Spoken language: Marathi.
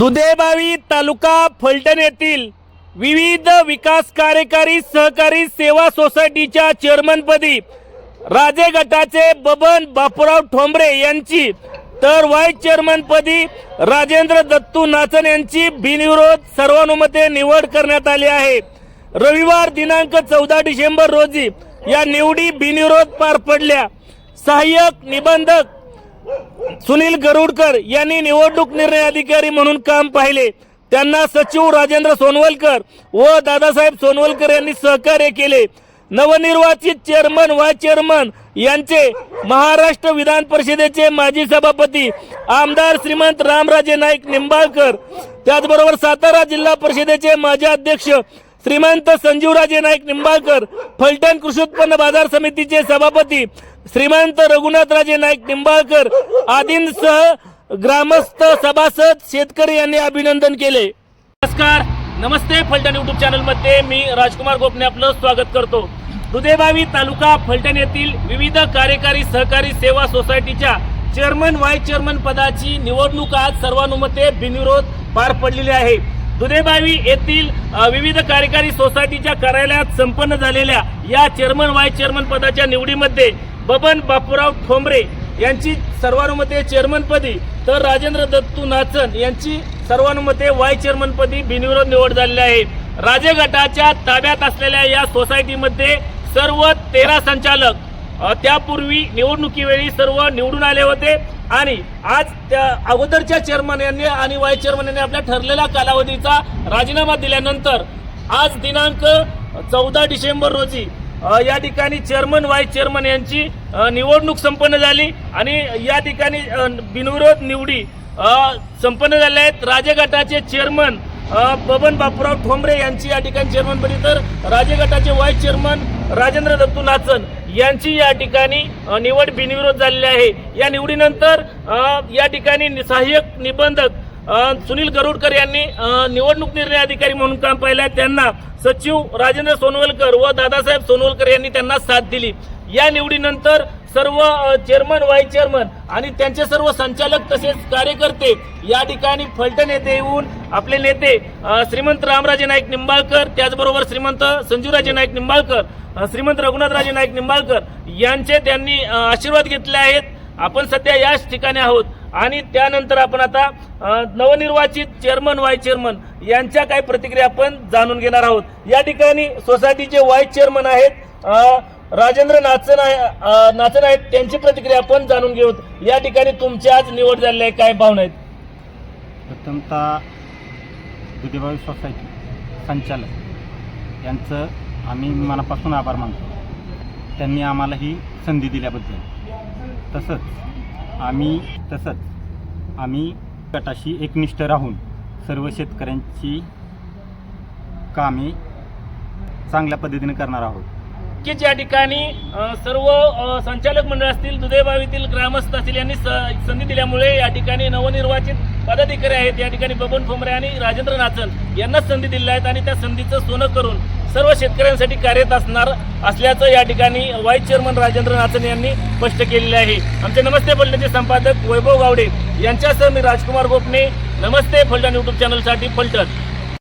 दुधेबावी तालुका फलटण येथील विविध विकास कार्यकारी सहकारी सेवा सोसायटीच्या चेअरमनपदी राजे गटाचे बबन बापूराव ठोंबरे यांची तर व्हाईस चेअरमनपदी राजेंद्र दत्तू नाचन यांची बिनविरोध सर्वानुमते निवड करण्यात आली आहे. रविवार दिनांक चौदा डिसेंबर रोजी या निवडी बिनविरोध पार पडल्या. सहाय्यक निबंधक सुनील गरुडकर यांनी निवडणूक निर्णय अधिकारी म्हणून काम पाहिले. त्यांना सचिव राजेंद्र सोनवलकर व दादासाहेब सोनवलकर यांनी सहकार्य केले. नवनिर्वाचित चेअरमन व चेअरमन यांचे महाराष्ट्र विधान परिषदेचे माजी सभापती आमदार श्रीमंत रामराजे नाईक निंबाळकर त्याचबरोबर सातारा जिल्हा परिषदेचे माजी अध्यक्ष श्रीमंत संजीवराजे नाईक निंबाळकर फलटण कृषी उत्पन्न बाजार समितीचे सभापती श्रीमंत रघुनाथराजे नाईक निंबाळकर आदींसह ग्रामस्थ सभासद शेतकरी यांनी अभिनंदन केले. नमस्कार. नमस्ते फलटण युट्यूब चॅनलमध्ये मी राजकुमार गोपने आपलं स्वागत करतो. दुधेबावी तालुका फलटण येथील विविध कार्यकारी सहकारी सेवा सोसायटीच्या चेअरमन व्हाईस चेअरमन पदाची निवडणूक आज सर्वानुमते बिनविरोध पार पडलेली आहे. दुधेबावी येथील विविध कार्यकारी सोसायटीच्या कार्यालयात संपन्न झालेल्या या चेअरमन वाईस चेअरमन पदाच्या निवडीमध्ये बबन बापूराव ठोंबरे यांची सर्वानुमते चेअरमनपदी तर राजेंद्र दत्तू नाचन यांची सर्वानुमते वाय चेअरमनपदी बिनविरोध निवड झालेली आहे. राजे गटाच्या ताब्यात असलेल्या या सोसायटीमध्ये सर्व तेरा संचालक त्यापूर्वी निवडणुकीवेळी सर्व निवडून आले होते. आणि आज त्या अगोदरच्या चेअरमन यांनी आणि वाईस चेअरमन यांनी आपल्या ठरलेल्या कालावधीचा राजीनामा दिल्यानंतर आज दिनांक चौदा डिसेंबर रोजी या ठिकाणी चेअरमन वाईस चेअरमन यांची निवडणूक संपन्न झाली आणि या ठिकाणी बिनविरोध निवडी संपन्न झाल्या आहेत. राजे गटाचे चेअरमन बबन बापूराव ठोंबरे यांची या ठिकाणी चेअरमनपदी तर राजे गटाचे चेअरमन राजेंद्र दत्तू नाचन यांची या ठिकाणी निवड बिनविरोध झालेली आहे. या निवडीनंतर या ठिकाणी नि- सहाय्यक निबंधक सुनील गरुडकर यांनी निवडणूक निर्णय अधिकारी म्हणून काम पाहिलं आहे. त्यांना सचिव राजेंद्र सोनवलकर व दादासाहेब सोनवलकर यांनी त्यांना साथ दिली. या निवडीनंतर सर्व चेअरमन व्हाईस चेअरमन आणि त्यांचे सर्व संचालक तसेच कार्यकर्ते या ठिकाणी फलटण येथे येऊन आपले नेते श्रीमंत रामराजे नाईक निंबाळकर त्याचबरोबर श्रीमंत संजूराजे नाईक निंबाळकर श्रीमंत रघुनाथराजे नाईक निंबाळकर यांचे त्यांनी आशीर्वाद घेतले आहेत. आपण सध्या याच ठिकाणी आहोत आणि त्यानंतर आपण आता नवनिर्वाचित चेअरमन व्हाईस चेअरमन यांच्या काही प्रतिक्रिया आपण जाणून घेणार आहोत. या ठिकाणी सोसायटीचे व्हाईस चेअरमन आहेत राजेंद्र नाचन आहे नाचन आहेत त्यांची प्रतिक्रिया आपण जाणून घेऊत. या ठिकाणी तुमची आज निवड झालेली आहे काय भावना आहेत? प्रथमतः दुधेबाई सोसायटी संचालक यांचं आम्ही मनापासून आभार मानतो. त्यांनी आम्हाला ही संधी दिल्याबद्दल. तसंच आम्ही तसंच आम्ही गटाशी एकनिष्ठ राहून सर्व शेतकऱ्यांची कामे चांगल्या पद्धतीने करणार आहोत. नक्कीच या ठिकाणी सर्व संचालक मंडळ असतील दुधेबावीतील ग्रामस्थ असतील यांनी स- संधी दिल्यामुळे या ठिकाणी नवनिर्वाचित पदाधिकारी आहेत. या ठिकाणी बबन ठोंबरे आणि राजेंद्र नाचन यांना संधी दिल्या आहेत आणि त्या संधीचं सोनं करून सर्व शेतकऱ्यांसाठी कार्यरत असणार असल्याचं या ठिकाणी व्हाईस चेअरमन राजेंद्र नाचन यांनी स्पष्ट केलेले आहे. आमचे नमस्ते फलटणचे संपादक वैभव गावडे यांच्यासह मी राजकुमार गोपने. नमस्ते फलटण युट्यूब चॅनलसाठी फलटण.